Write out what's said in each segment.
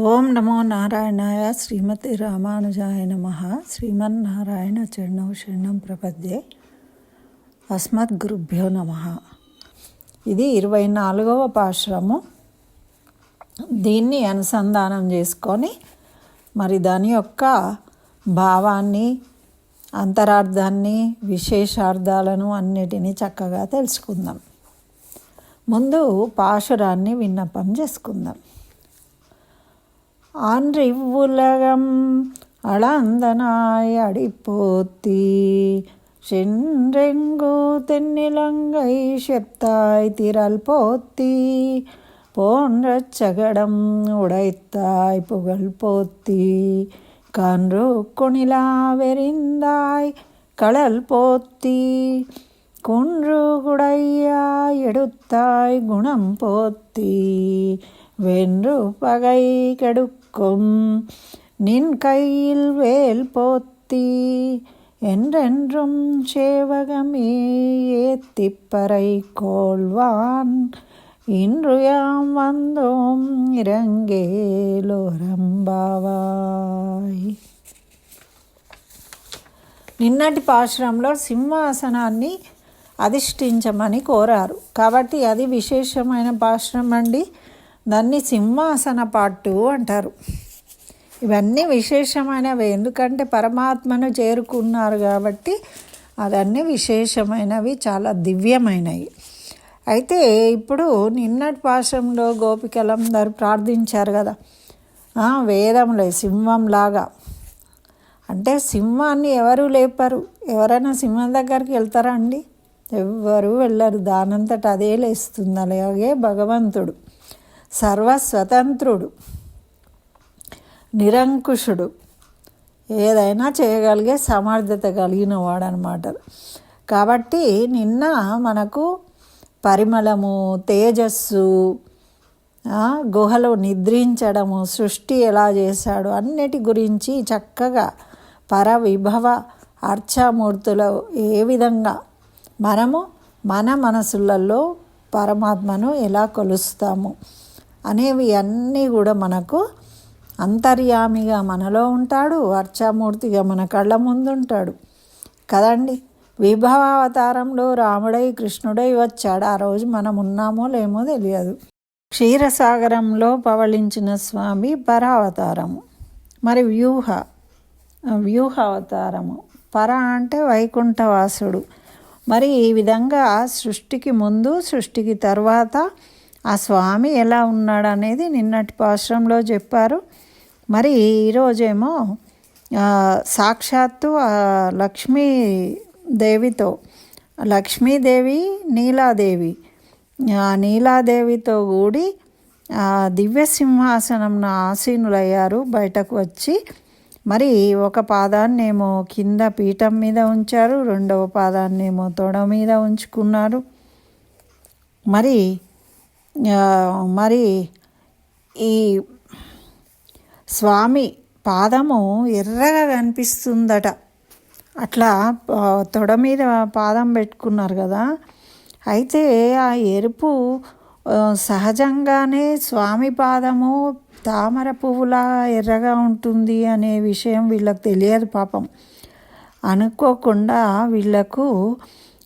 ఓం నమో నారాయణాయ శ్రీమతి రామానుజాయ నమ. శ్రీమన్నారాయణ చరణం శరణం ప్రపద్యే. అస్మద్గురుభ్యో నమ. ఇది ఇరవై నాలుగవ పాశ్రము. దీన్ని అనుసంధానం చేసుకొని మరి దాని యొక్క భావాన్ని అంతరార్థాన్ని విశేషార్థాలను అన్నిటినీ చక్కగా తెలుసుకుందాం. ముందు పాశురాన్ని విన్నపం చేసుకుందాం. ஆன்றிவ்வுலகம் அளந்தனாய் அடிப்போத்தி. சென்றெங்கோ தென்னிலங்கை செத்தாய் திரள் போத்தி. போன்ற சகடம் உடைத்தாய் புகழ் போத்தி. கான்று குணிலா வெறிந்தாய் கடல் போத்தி. குன்று குடையாய் எடுத்தாய் குணம் போத்தி. வென்று பகை கெடுக்க கெடுக்கும் நின் கையில் வேல் போத்தி என்றென்றும் சேவகமே ஏத்திப்பறை கோள்வான் இன்று யாம் வந்தோம் ఇరంగేలోరంబావాయ్ నిన్నటి పాశ్రంలో సింహాసనాన్ని అధిష్ఠించమని కోరారు కాబట్టి అది విశేషమైన పాశ్రం అండి దాన్ని సింహాసన పాటు అంటారు. ఇవన్నీ విశేషమైనవి. ఎందుకంటే పరమాత్మను చేరుకున్నారు కాబట్టి అవన్నీ విశేషమైనవి చాలా దివ్యమైనవి. అయితే ఇప్పుడు నిన్నటి పాశంలో గోపికలందరూ ప్రార్థించారు కదా. వేదంలో సింహంలాగా. అంటే సింహాన్ని ఎవరు లేపరు? ఎవరైనా సింహం దగ్గరికి వెళ్తారా అండి? ఎవ్వరు వెళ్ళరు. దానంతట అదే లేస్తుంది. అలాగే భగవంతుడు. సర్వస్వతంత్రుడు నిరంకుశుడు. ఏదైనా చేయగలిగే సమర్థత కలిగిన వాడనమాట కాబట్టి నిన్న మనకు పరిమళము తేజస్సు గుహలో నిద్రించడము సృష్టి ఎలా చేశాడు అన్నిటి గురించి చక్కగా పరవిభవ అర్చామూర్తులు ఏ విధంగా మనము మన మనసులలో పరమాత్మను ఎలా కొలుస్తాము? అనేవి అన్నీ కూడా మనకు అంతర్యామిగా మనలో ఉంటాడు అర్చామూర్తిగా మన కళ్ళ ముందు ఉంటాడు కదండి? విభవావతారంలో రాముడై కృష్ణుడై వచ్చాడు. ఆ రోజు మనం ఉన్నామో లేమో తెలియదు. క్షీరసాగరంలో పవళించిన స్వామి పరావతారము. మరి వ్యూహ వ్యూహ అవతారము పర అంటే వైకుంఠవాసుడు. మరి ఈ విధంగా సృష్టికి ముందు సృష్టికి తర్వాత ఆ స్వామి ఎలా ఉన్నాడు అనేది నిన్నటి పాశ్రంలో చెప్పారు. మరి ఈరోజేమో సాక్షాత్తు లక్ష్మీదేవితో లక్ష్మీదేవి నీలాదేవి నీలాదేవితో కూడి దివ్య సింహాసనం ఆసీనులయ్యారు బయటకు వచ్చి. మరి ఒక పాదాన్నేమో కింద పీఠం మీద ఉంచారు రెండవ పాదాన్నేమో తొడ మీద ఉంచుకున్నారు. మరి మరి ఈ స్వామి పాదము ఎర్రగా కనిపిస్తుందట. అట్లా తొడ మీద పాదం పెట్టుకున్నారు కదా. అయితే ఆ ఎరుపు సహజంగానే స్వామి పాదము తామర పువ్వులా ఎర్రగా ఉంటుంది అనే విషయం వీళ్ళకి తెలియదు పాపం. అనుకోకుండా వీళ్ళకు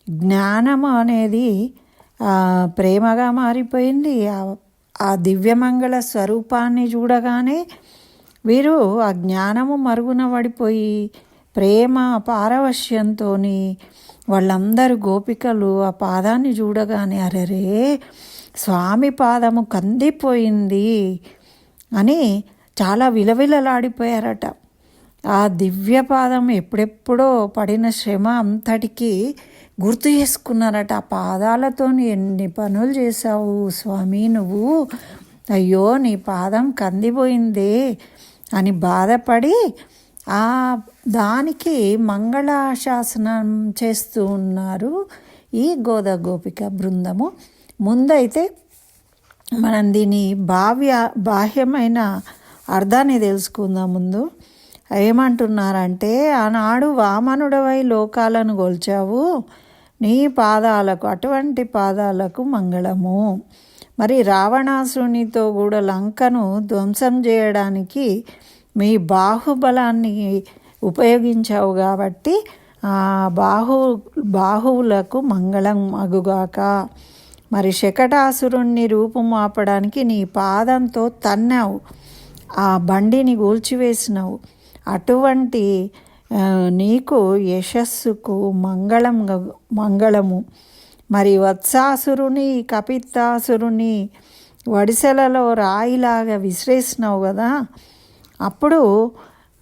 జ్ఞానము అనేది ప్రేమగా మారిపోయింది. ఆ దివ్యమంగళ స్వరూపాన్ని చూడగానే వీరు ఆ జ్ఞానము మరుగున పడిపోయి ప్రేమ పారవశ్యంతో వాళ్ళందరూ గోపికలు ఆ పాదాన్ని చూడగానే అరెరే స్వామి పాదము కందిపోయింది అని చాలా విలవిలలాడిపోయారట. ఆ దివ్య పాదం ఎప్పుడెప్పుడో పడిన శ్రమ అంతటికీ గుర్తు చేసుకున్నారట ఆ పాదాలతో ఎన్ని పనులు చేశావు స్వామి నువ్వు? అయ్యో నీ పాదం కందిపోయిందే అని బాధపడి ఆ దానికి మంగళాశాసనం చేస్తూ ఉన్నారు ఈ గోద గోపిక బృందము. ముందైతే మనం దీని భావ్య బాహ్యమైన అర్థాన్ని తెలుసుకుందాం ముందు. ఏమంటున్నారంటే ఆనాడు వామనుడవై లోకాలను గొల్చావు. నీ పాదాలకు అటువంటి పాదాలకు మంగళము. మరి రావణాసునితో కూడా లంకను ధ్వంసం చేయడానికి మీ బాహుబలాన్ని ఉపయోగించావు కాబట్టి ఆ బాహు బాహువులకు మంగళం అగుగాక మరి శకటాసురుణ్ణి రూపుమాపడానికి నీ పాదంతో తన్నావు. ఆ బండిని కూల్చివేసినావు. అటువంటి నీకు యశస్సుకు మంగళం మంగళము. మరి వత్సాసురుని కపిత్తాసురుని వడిసెలలో రాయిలాగా విసిరేసినావు కదా. అప్పుడు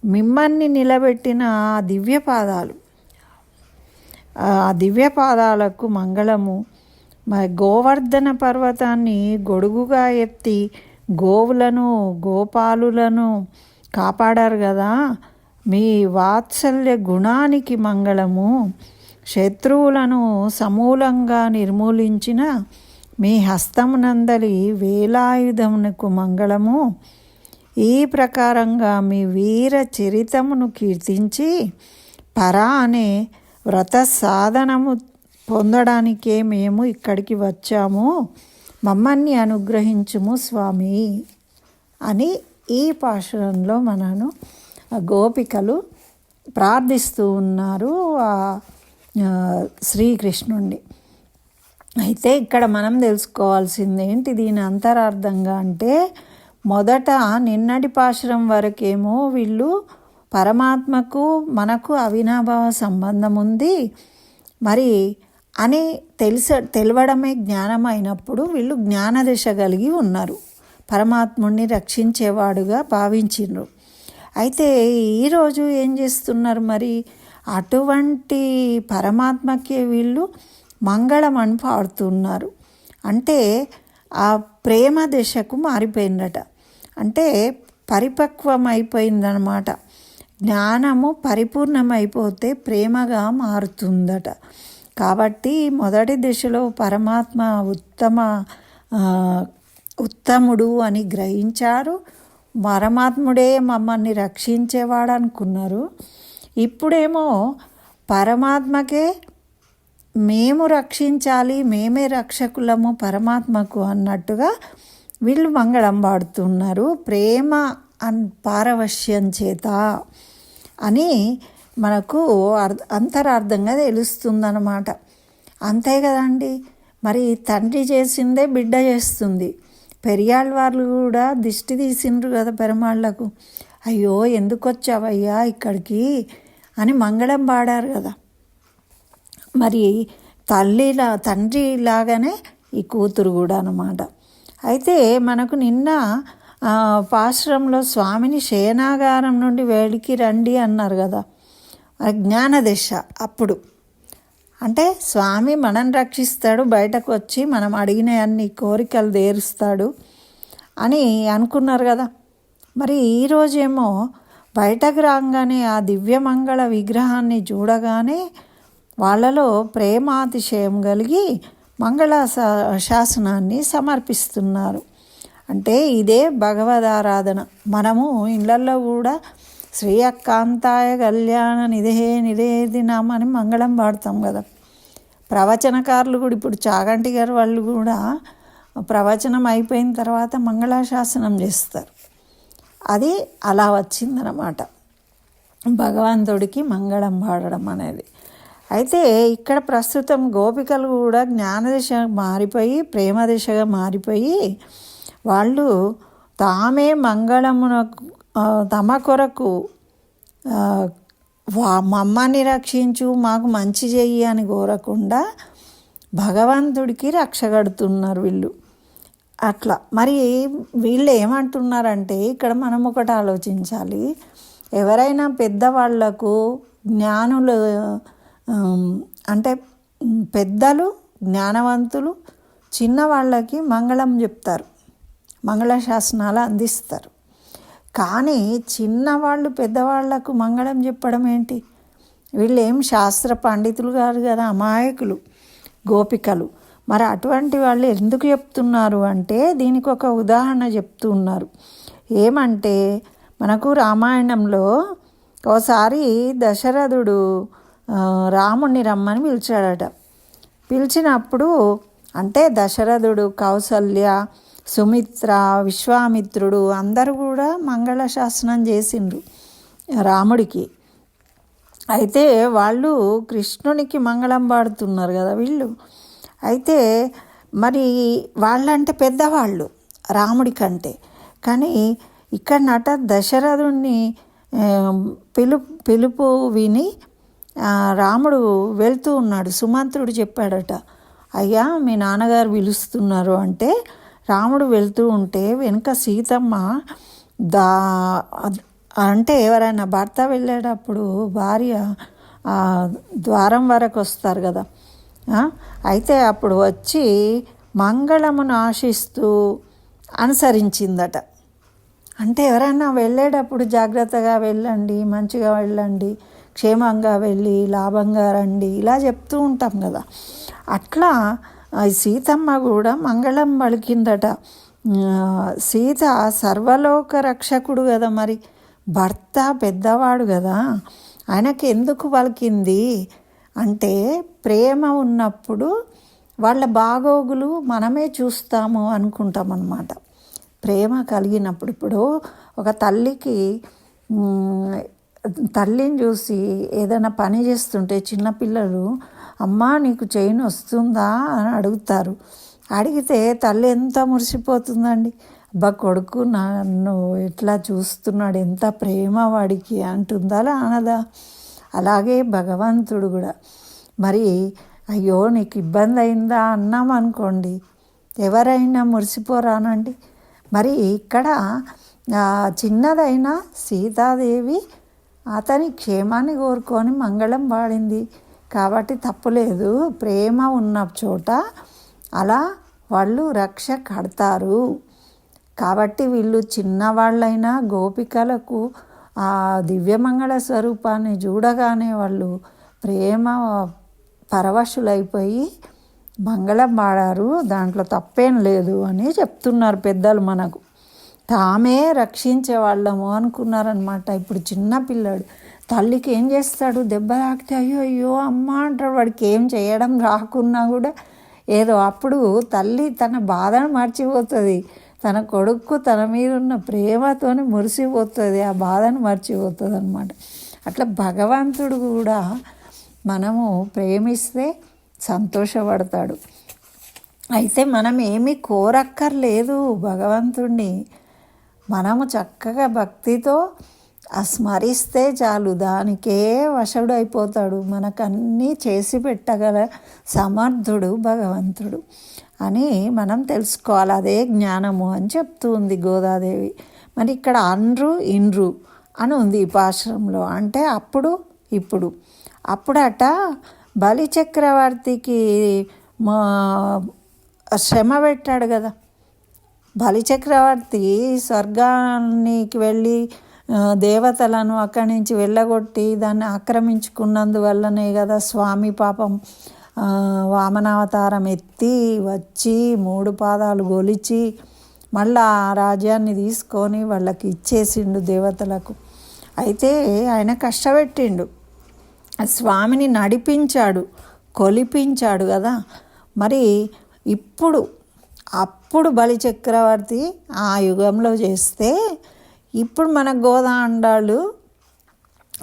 మిమ్మల్ని నిలబెట్టిన ఆ దివ్యపాదాలు. ఆ దివ్యపాదాలకు మంగళము. మరి గోవర్ధన పర్వతాన్ని గొడుగుగా ఎత్తి గోవులను గోపాలులను కాపాడారు కదా. మీ వాత్సల్య గుణానికి మంగళము. శత్రువులను సమూలంగా నిర్మూలించిన మీ హస్తమునందలి వేలాయుధమునకు మంగళము. ఈ ప్రకారంగా మీ వీర చరితమును కీర్తించి పరా అనే వ్రత సాధనము పొందడానికే మేము ఇక్కడికి వచ్చాము. మమ్మల్ని అనుగ్రహించుము స్వామి అని ఈ పాశురంలో మనను గోపికలు ప్రార్థిస్తూ ఉన్నారు శ్రీకృష్ణుణ్ణి. అయితే ఇక్కడ మనం తెలుసుకోవాల్సింది ఏంటి? దీని అంతరార్థంగా అంటే మొదట నిన్నటి పాశురం వరకేమో వీళ్ళు పరమాత్మకు మనకు అవినాభావ సంబంధం ఉంది. మరి అని తెలిస తెలవడమే జ్ఞానం అయినప్పుడు వీళ్ళు జ్ఞానదశ కలిగి ఉన్నారు. పరమాత్ముణ్ణి రక్షించేవాడుగా భావించిండ్రు అయితే ఈరోజు ఏం చేస్తున్నారు మరి? అటువంటి పరమాత్మకే వీళ్ళు మంగళం అని పాడుతున్నారు. అంటే ఆ ప్రేమ దశకు మారిపోయిందట. అంటే పరిపక్వం అయిపోయిందనమాట జ్ఞానము పరిపూర్ణమైపోతే ప్రేమగా మారుతుందట. కాబట్టి మొదటి దశలో పరమాత్మ ఉత్తమ ఉత్తముడు అని గ్రహించారు. పరమాత్ముడే మమ్మల్ని రక్షించేవాడు అనుకున్నారు ఇప్పుడేమో పరమాత్మకే మేము రక్షించాలి మేమే రక్షకులము పరమాత్మకు అన్నట్టుగా వీళ్ళు మంగళం పాడుతున్నారు. ప్రేమ అన్ పారవశ్యం చేత అని మనకు అంతరార్థంగా తెలుస్తుందన్నమాట. అంతే కదండి. మరి తండ్రి చేసిందే బిడ్డ చేస్తుంది. పెరియాళ్ళ వాళ్ళు కూడా దిష్టి తీసిండ్రు కదా పెరమాళ్ళకు అయ్యో ఎందుకు వచ్చావయ్యా ఇక్కడికి? అని మంగళం పాడారు కదా. మరి తల్లిలా తండ్రి లాగానే ఈ కూతురు కూడా అనమాట అయితే మనకు నిన్న పాశ్రంలో స్వామిని శయనాగారం నుండి వేడికి రండి అన్నారు కదా. జ్ఞానదిశ అప్పుడు. అంటే స్వామి మనం రక్షిస్తాడు బయటకు వచ్చి మనం అడిగిన అన్ని కోరికలు తీరుస్తాడు అని అనుకున్నారు కదా. మరి ఈరోజేమో బయటకు రాగానే ఆ దివ్యమంగళ విగ్రహాన్ని చూడగానే వాళ్ళలో ప్రేమాతిశయం కలిగి మంగళ శాసనాన్ని సమర్పిస్తున్నారు. అంటే ఇదే భగవదారాధన. మనము ఇళ్ళల్లో కూడా శ్రీయకాంతాయ కళ్యాణ నిధే నిధేదినామని మంగళం పాడతాం కదా. ప్రవచనకారులు కూడా ఇప్పుడు చాగంటి గారు వాళ్ళు కూడా ప్రవచనం అయిపోయిన తర్వాత మంగళాశాసనం చేస్తారు. అది అలా వచ్చిందనమాట భగవంతుడికి మంగళం పాడడం అనేది. అయితే ఇక్కడ ప్రస్తుతం గోపికలు కూడా జ్ఞానదిశ మారిపోయి ప్రేమ దిశగా మారిపోయి వాళ్ళు తామే మంగళమునకు తమ కొరకు వా మమ్మల్ని రక్షించు మాకు మంచి చెయ్యి అని కోరకుండా భగవంతుడికి రక్ష కడుతున్నారు వీళ్ళు. అట్లా. మరి వీళ్ళు ఏమంటున్నారంటే ఇక్కడ మనం ఒకటి ఆలోచించాలి. ఎవరైనా పెద్దవాళ్ళకు జ్ఞానులు అంటే పెద్దలు జ్ఞానవంతులు చిన్నవాళ్ళకి మంగళం చెప్తారు. మంగళ శాసనాలు అందిస్తారు. కానీ చిన్నవాళ్ళు పెద్దవాళ్ళకు మంగళం చెప్పడం ఏంటి? వీళ్ళేం శాస్త్ర పండితులు కాదు కదా అమాయకులు గోపికలు. మరి అటువంటి వాళ్ళు ఎందుకు చెప్తున్నారు అంటే దీనికి ఒక ఉదాహరణ చెప్తూ ఉన్నారు. ఏమంటే మనకు రామాయణంలో ఒకసారి దశరథుడు రాముణ్ణి రమ్మని పిలిచాడట. పిలిచినప్పుడు అంటే దశరథుడు కౌసల్య సుమిత్ర విశ్వామిత్రుడు అందరూ కూడా మంగళ శాసనం చేసిండ్రు రాముడికి. అయితే వాళ్ళు కృష్ణునికి మంగళం పాడుతున్నారు కదా వీళ్ళు. అయితే మరి వాళ్ళంటే పెద్దవాళ్ళు రాముడి కంటే కానీ ఇక్కడ నట దశరథుణ్ణి పిలు పిలుపు విని రాముడు వెళ్తూ ఉన్నాడు. సుమంత్రుడు చెప్పాడట అయ్యా మీ నాన్నగారు పిలుస్తున్నారు అంటే రాముడు వెళ్తూ ఉంటే వెనుక సీతమ్మ దా అంటే ఎవరైనా భర్త వెళ్ళేటప్పుడు భార్య ద్వారం వరకు వస్తారు కదా. అయితే అప్పుడు వచ్చి మంగళమును ఆశిస్తూ అనుసరించిందట. అంటే ఎవరైనా వెళ్ళేటప్పుడు జాగ్రత్తగా వెళ్ళండి మంచిగా వెళ్ళండి క్షేమంగా వెళ్ళి లాభంగా రండి ఇలా చెప్తూ ఉంటాం కదా. అట్లా సీతమ్మ కూడా మంగళం పలికిందట. సీత సర్వలోక రక్షకుడు కదా మరి. భర్త పెద్దవాడు కదా. ఆయనకి ఎందుకు పలికింది? అంటే ప్రేమ ఉన్నప్పుడు వాళ్ళ బాగోగులు మనమే చూస్తాము అనుకుంటాం అన్నమాట ప్రేమ కలిగినప్పుడు ఇప్పుడు ఒక తల్లికి తల్లిని చూసి ఏదైనా పని చేస్తుంటే చిన్నపిల్లలు అమ్మా నీకు చైన్ వస్తుందా అని అడుగుతారు. అడిగితే తల్లి ఎంత మురిసిపోతుందండి. అబ్బా కొడుకు నన్ను ఎట్లా చూస్తున్నాడు ఎంత ప్రేమ వాడికి అంటుందా అనదా అలాగే భగవంతుడు కూడా. మరి అయ్యో నీకు ఇబ్బంది అయిందా అన్నాం అనుకోండి. ఎవరైనా మురిసిపోరానండి. మరి ఇక్కడ చిన్నదైనా చిన్నదైన సీతాదేవి అతని క్షేమాన్ని కోరుకొని మంగళం పాడింది కాబట్టి తప్పులేదు ప్రేమ ఉన్న చోట అలా వాళ్ళు రక్ష కడతారు కాబట్టి వీళ్ళు చిన్నవాళ్ళైనా గోపికలకు ఆ దివ్యమంగళ స్వరూపాన్ని చూడగానే వాళ్ళు ప్రేమ పరవశులైపోయి మంగళం పాడారు. దాంట్లో తప్పేం లేదు అని చెప్తున్నారు పెద్దలు మనకు. తామే రక్షించే వాళ్ళము అనుకున్నారనమాట ఇప్పుడు చిన్న పిల్లాడు తల్లికి ఏం చేస్తాడు? దెబ్బ తాకితే అయ్యో అయ్యో అమ్మ అంటాడు. వాడికి ఏం చేయడం రాకున్నా కూడా ఏదో అప్పుడు తల్లి తన బాధను మర్చిపోతుంది. తన కొడుకు తన మీద ఉన్న ప్రేమతోనే మురిసిపోతుంది. ఆ బాధను మర్చిపోతుంది అనమాట అట్లా భగవంతుడు కూడా మనము ప్రేమిస్తే సంతోషపడతాడు. అయితే మనం ఏమీ కోరక్కర్లేదు భగవంతుణ్ణి. మనము చక్కగా భక్తితో ఆ స్మరిస్తే చాలు దానికే వశవుడు అయిపోతాడు మనకన్నీ చేసి పెట్టగల సమర్థుడు భగవంతుడు అని మనం తెలుసుకోవాలి. అదే జ్ఞానము అని చెప్తూ ఉంది గోదాదేవి. మరి ఇక్కడ అండ్రు ఇండ్రు అని ఉంది ఈ పాశ్రంలో అంటే అప్పుడు ఇప్పుడు. అప్పుడట బలి చక్రవర్తికి మా శ్రమ పెట్టాడు కదా. బలిచక్రవర్తి స్వర్గానికి వెళ్ళి దేవతలను అక్కడి నుంచి వెళ్ళగొట్టి దాన్ని ఆక్రమించుకున్నందువల్లనే కదా స్వామి పాపం వామనావతారం ఎత్తి వచ్చి మూడు పాదాలు గొలిచి మళ్ళా ఆ రాజ్యాన్ని తీసుకొని వాళ్ళకి ఇచ్చేసిండు దేవతలకు. అయితే ఆయన కష్టపెట్టిండు. స్వామిని నడిపించాడు కొలిపించాడు కదా. మరి ఇప్పుడు అప్పుడు బలిచక్రవర్తి ఆ యుగంలో చేస్తే ఇప్పుడు మన గోదాండాలు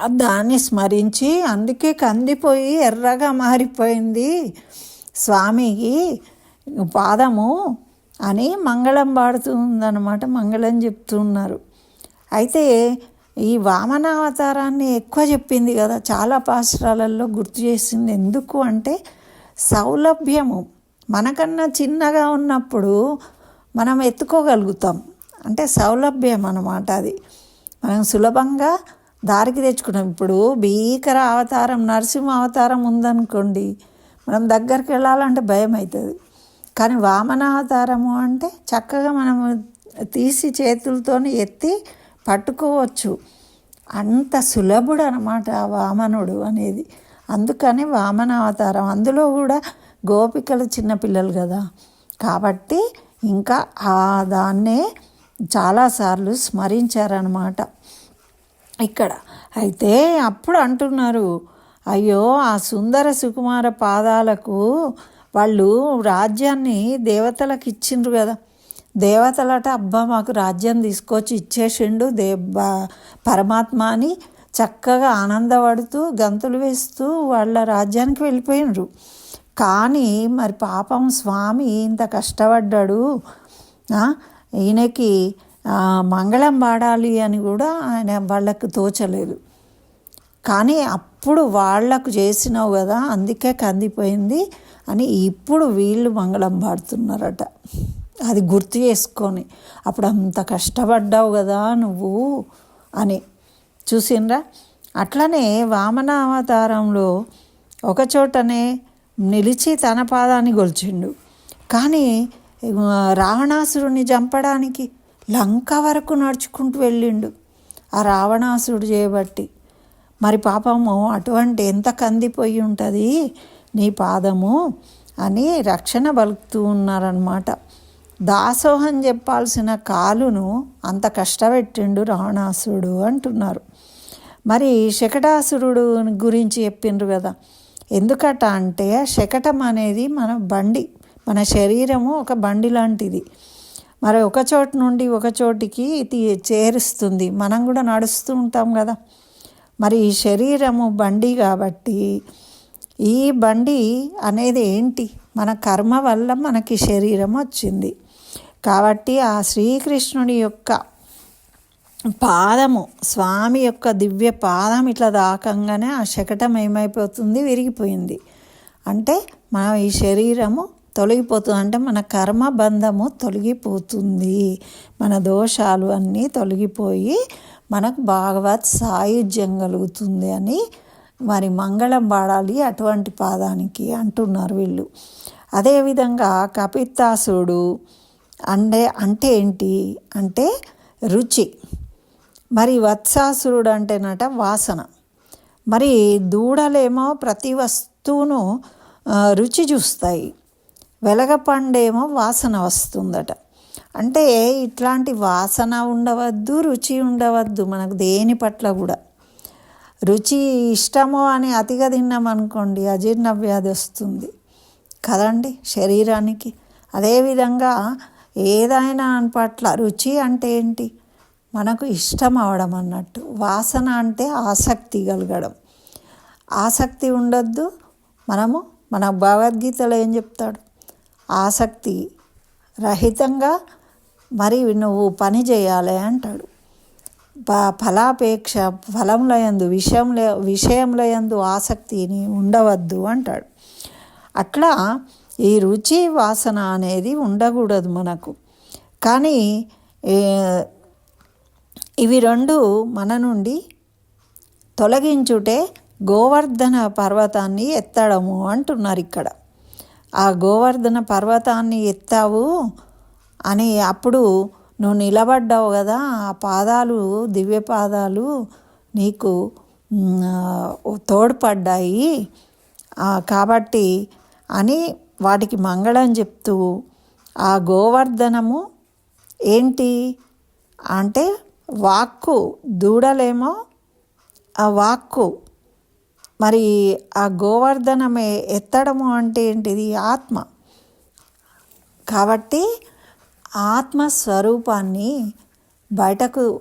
దాన్ని స్మరించి అందుకే కందిపోయి ఎర్రగా మారిపోయింది. స్వామికి పాదము అని మంగళం పాడుతూ ఉందన్నమాట మంగళం చెప్తున్నారు. అయితే ఈ వామనావతారాన్ని ఎక్కువ చెప్పింది కదా చాలా పాశ్రాలలో గుర్తు చేసింది. ఎందుకు అంటే సౌలభ్యము మనకన్నా చిన్నగా ఉన్నప్పుడు మనం ఎత్తుకోగలుగుతాం. అంటే సౌలభ్యం అన్నమాట అది. మనం సులభంగా దారికి తెచ్చుకున్నాం. ఇప్పుడు భీకర అవతారం నరసింహ అవతారం ఉందనుకోండి మనం దగ్గరికి వెళ్ళాలంటే భయం అవుతుంది కానీ వామన అవతారము అంటే చక్కగా మనము తీసి చేతులతో ఎత్తి పట్టుకోవచ్చు. అంత సులభుడు అనమాట ఆ వామనుడు అనేది. అందుకని వామన అవతారం. అందులో కూడా గోపికలు చిన్నపిల్లలు కదా. కాబట్టి ఇంకా ఆ దాన్నే చాలాసార్లు స్మరించారనమాట ఇక్కడ అయితే అప్పుడు అంటున్నారు అయ్యో ఆ సుందర సుకుమార పాదాలకు వాళ్ళు రాజ్యాన్ని దేవతలకు ఇచ్చిండ్రు కదా. దేవతలట అబ్బా మాకు రాజ్యం తీసుకొచ్చి ఇచ్చేసిండు. దే పరమాత్మ అని చక్కగా ఆనందపడుతూ గంతులు వేస్తూ వాళ్ళ రాజ్యానికి వెళ్ళిపోయినరు కానీ మరి పాపం స్వామి ఇంత కష్టపడ్డాడు. ఈయనకి మంగళం పాడాలి అని కూడా ఆయన వాళ్ళకు తోచలేదు. కానీ అప్పుడు వాళ్ళకు చేసినావు కదా అందుకే కందిపోయింది అని ఇప్పుడు వీళ్ళు మంగళం పాడుతున్నారట అది గుర్తు చేసుకొని అప్పుడు అంత కష్టపడ్డావు కదా నువ్వు అని. చూసిండ్రా అట్లనే వామన అవతారంలో ఒక చోటనే నిలిచి తన పాదాన్ని గొల్చిండు. కానీ రావణాసురుడిని రావణాసురుని చంపడానికి లంక వరకు నడుచుకుంటూ వెళ్ళిండు. ఆ రావణాసురుడు చేయబట్టి మరి పాపము అటువంటి ఎంత కందిపోయి ఉంటుంది నీ పాదము? అని రక్షణ బలుకుతూ ఉన్నారనమాట దాసోహం చెప్పాల్సిన కాలును అంత కష్టపెట్టిండు రావణాసురుడు అంటున్నారు. మరి శకటాసురుడు గురించి చెప్పిండ్రు కదా ఎందుకట అంటే శకటం అనేది మన బండి. మన శరీరము ఒక బండి లాంటిది. మరి ఒక చోటు నుండి ఒక చోటికి చేరుస్తుంది. మనం కూడా నడుస్తూ ఉంటాం కదా. మరి ఈ శరీరము బండి కాబట్టి ఈ బండి అనేది ఏంటి? మన కర్మ వల్ల మనకి శరీరం వచ్చింది. కాబట్టి ఆ శ్రీకృష్ణుడి యొక్క పాదము స్వామి యొక్క దివ్య పాదం ఇట్లా దాకంగానే ఆ శకటం ఏమైపోతుంది? విరిగిపోయింది. అంటే మన ఈ శరీరము తొలగిపోతుంది అంటే మన కర్మ బంధము తొలగిపోతుంది. మన దోషాలు అన్నీ తొలగిపోయి మనకు భాగవత్ సాయుధ్యం కలుగుతుంది అని మరి మంగళం పాడాలి అటువంటి పాదానికి అంటున్నారు వీళ్ళు. అదేవిధంగా కపిత్తాసుడు అంటే అంటే ఏంటి? అంటే రుచి. మరి వత్సాసురుడు అంటేనట వాసన. మరి దూడలేమో ప్రతి వస్తువును రుచి చూస్తాయి. వెలగపండేమో వాసన వస్తుందట. అంటే ఇట్లాంటి వాసన ఉండవద్దు రుచి ఉండవద్దు మనకు దేని పట్ల కూడా. రుచి ఇష్టము అని అతిగా తిన్నామనుకోండి అజీర్ణ వ్యాధి వస్తుంది కదండి శరీరానికి. అదేవిధంగా ఏదైనా పట్ల రుచి అంటే ఏంటి? మనకు ఇష్టం అవడం అన్నట్టు. వాసన అంటే ఆసక్తి కలగడం. ఆసక్తి ఉండొద్దు మనము మన భగవద్గీతలో ఏం చెప్తాడు? ఆసక్తి రహితంగా మరి నువ్వు పని చేయాలి అంటాడు. ప- ఫలాపేక్ష ఫలంలో యందు విషయంలో విషయంలో యందు ఆసక్తిని ఉండవద్దు అంటాడు. అట్లా ఈ రుచి వాసన అనేది ఉండకూడదు మనకు. కానీ ఇవి రెండు మన నుండి తొలగించుటే గోవర్ధన పర్వతాన్ని ఎత్తడము అంటున్నారు ఇక్కడ. ఆ గోవర్ధన పర్వతాన్ని ఎత్తావు అని అప్పుడు నువ్వు నిలబడ్డావు కదా ఆ పాదాలు దివ్య పాదాలు నీకు తోడ్పడ్డాయి. కాబట్టి అని వాటికి మంగళం చెప్తూ ఆ గోవర్ధనము ఏంటి అంటే వాక్కు దూడలేమో ఆ వాక్కు మరి ఆ గోవర్ధనమే ఎత్తడము అంటే ఏంటిది? ఆత్మ. కాబట్టి ఆత్మ స్వరూపాన్ని బయటకు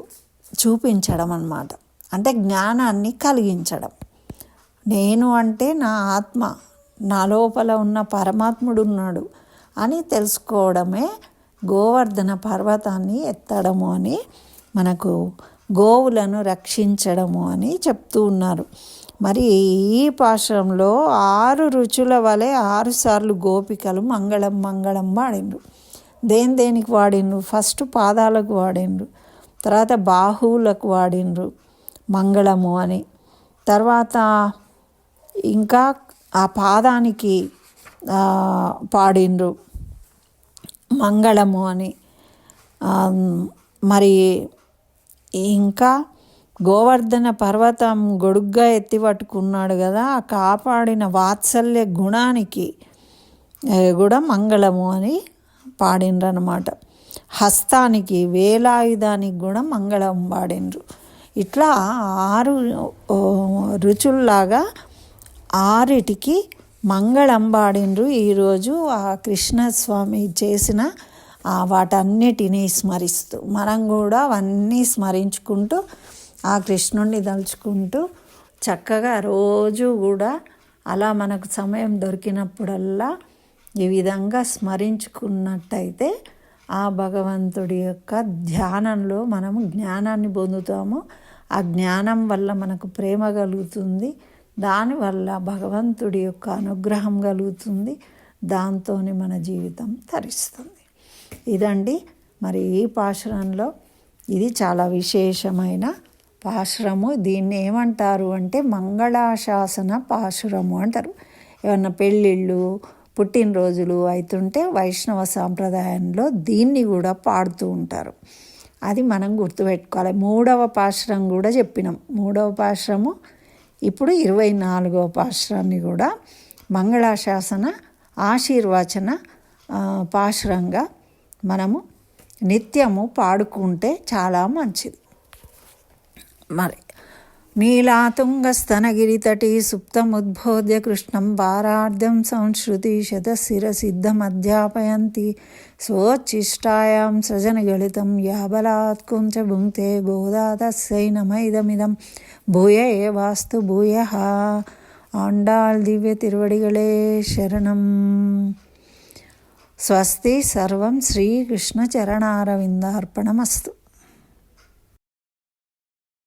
చూపించడం అన్నమాట. అంటే జ్ఞానాన్ని కలిగించడం. నేను అంటే నా ఆత్మ నా లోపల ఉన్న పరమాత్ముడు ఉన్నాడు అని తెలుసుకోవడమే గోవర్ధన పర్వతాన్ని ఎత్తడము అని మనకు గోవులను రక్షించడము అని చెప్తూ ఉన్నారు. మరి ఈ పాశ్రంలో ఆరు రుచుల వలె ఆరుసార్లు గోపికలు మంగళం మంగళం వాడిండ్రు. దేని దేనికి వాడిండ్రు? ఫస్ట్ పాదాలకు వాడిండ్రు. తర్వాత బాహువులకు వాడిండ్రు. మంగళము అని. తర్వాత ఇంకా ఆ పాదానికి పాడిండ్రు మంగళము అని. మరి ఇంకా గోవర్ధన పర్వతం గొడుగ్గా ఎత్తి పట్టుకున్నాడు కదా ఆ కాపాడిన వాత్సల్య గుణానికి కూడా మంగళము అని పాడిండ్రనమాట హస్తానికి వేలాయుధానికి కూడా మంగళం పాడిండ్రు. ఇట్లా ఆరు రుచుల్లాగా ఆరిటికి మంగళం పాడిండ్రు ఈరోజు ఆ కృష్ణస్వామి చేసిన వాటన్నిటినీ స్మరిస్తూ మనం కూడా అవన్నీ స్మరించుకుంటూ ఆ కృష్ణుణ్ణి తలుచుకుంటూ చక్కగా రోజు కూడా అలా మనకు సమయం దొరికినప్పుడల్లా ఈ విధంగా స్మరించుకున్నట్టయితే ఆ భగవంతుడి యొక్క ధ్యానంలో మనము జ్ఞానాన్ని పొందుతాము. ఆ జ్ఞానం వల్ల మనకు ప్రేమ కలుగుతుంది. దానివల్ల భగవంతుడి యొక్క అనుగ్రహం కలుగుతుంది. దాంతో మన జీవితం తరిస్తుంది. ఇదండి మరి ఈ పాశురంలో ఇది చాలా విశేషమైన పాశురము దీన్ని ఏమంటారు అంటే మంగళాశాసన పాశురము అంటారు. ఏమన్నా పెళ్ళిళ్ళు పుట్టినరోజులు అవుతుంటే వైష్ణవ సాంప్రదాయంలో దీన్ని కూడా పాడుతూ ఉంటారు. అది మనం గుర్తుపెట్టుకోవాలి. మూడవ పాశ్రం కూడా చెప్పినాం. మూడవ పాశ్రము ఇప్పుడు ఇరవై నాలుగవ పాశ్రాన్ని కూడా మంగళాశాసన ఆశీర్వచన పాశ్రంగా మనము నిత్యము పాడుకుంటే చాలా మంచిది. మరి నీలాతుంగస్తనగిరితటి సుప్తముద్బోధ్య కృష్ణం పారార్ధం సంశ్రుతి శతశిరసిద్ధమధ్యాపయంతి. స్వోచ్ఛిష్టాయాం సృజనగళితం యాబలాత్ కుంచ భుంక్తే గోదా తస్సై నమైదమిదం. భూయ ఏ వాస్తు భూయ. ఆండాళ్ దివ్య తిరువడిగళే శరణం. స్వస్తి సర్వం శ్రీకృష్ణ చరణారవిందార్పణమస్తు